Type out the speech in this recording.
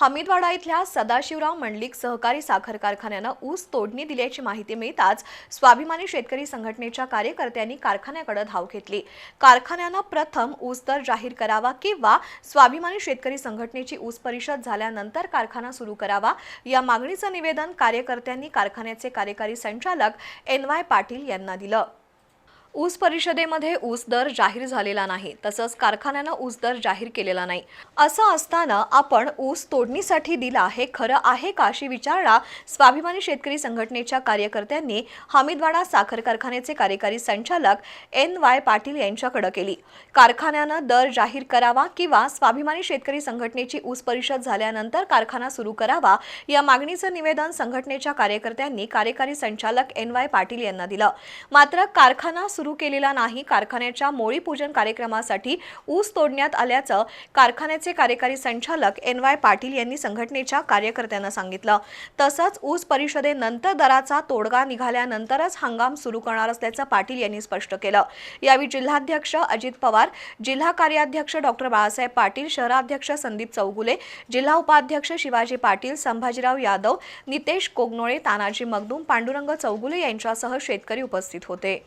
हमीदवाडा इथल्या सदाशिवराव मंडलिक सहकारी साखर कारखान्यानं ऊस तोडणी दिल्याची माहिती मिळताच स्वाभिमानी शेतकरी संघटनेच्या कार्यकर्त्यांनी कारखान्याकडे धाव घेतली. कारखान्यानं प्रथम ऊस दर जाहीर करावा किंवा स्वाभिमानी शेतकरी संघटनेची ऊस परिषद झाल्यानंतर कारखाना सुरू करावा या मागणीचं निवेदन कार्यकर्त्यांनी कारखान्याचे कार्यकारी संचालक एन वाय पाटील यांना दिलं. ऊस परिषदेमध्ये ऊस दर जाहीर झालेला नाही तसंच कारखान्यानं ऊस दर जाहीर केलेला नाही. असं असताना आपण ऊस तोडणीसाठी दिला हे खरं आहे का अशी विचारणा स्वाभिमानी शेतकरी संघटनेच्या कार्यकर्त्यांनी हमीदवाडा साखर कारखान्याचे कार्यकारी संचालक एन वाय पाटील यांच्याकडे केली. कारखान्यानं दर जाहीर करावा किंवा स्वाभिमानी शेतकरी संघटनेची ऊस परिषद झाल्यानंतर कारखाना सुरू करावा या मागणीचं निवेदन संघटनेच्या कार्यकर्त्यांनी कार्यकारी संचालक एन वाय पाटील यांना दिलं. मात्र कारखाना सुरू केलेला नाही. कारखान्याच्या मोळी पूजन कार्यक्रमासाठी ऊस तोडण्यात आल्याचं कारखान्याचे कार्यकारी संचालक एन वाय पाटील यांनी संघटनेच्या कार्यकर्त्यांना सांगितलं. तसंच ऊस परिषदेनंतर दराचा तोडगा निघाल्यानंतरच हंगाम सुरू करणार असल्याचं पाटील यांनी स्पष्ट केलं. यावेळी जिल्हाध्यक्ष अजित पवार जिल्हा कार्याध्यक्ष डॉक्टर बाळासाहेब पाटील शहराध्यक्ष संदीप चौगुले जिल्हा उपाध्यक्ष शिवाजी पाटील संभाजीराव यादव नितेश कोगनोळे तानाजी मगदूम पांडुरंग चौगुले यांच्यासह शेतकरी उपस्थित होते.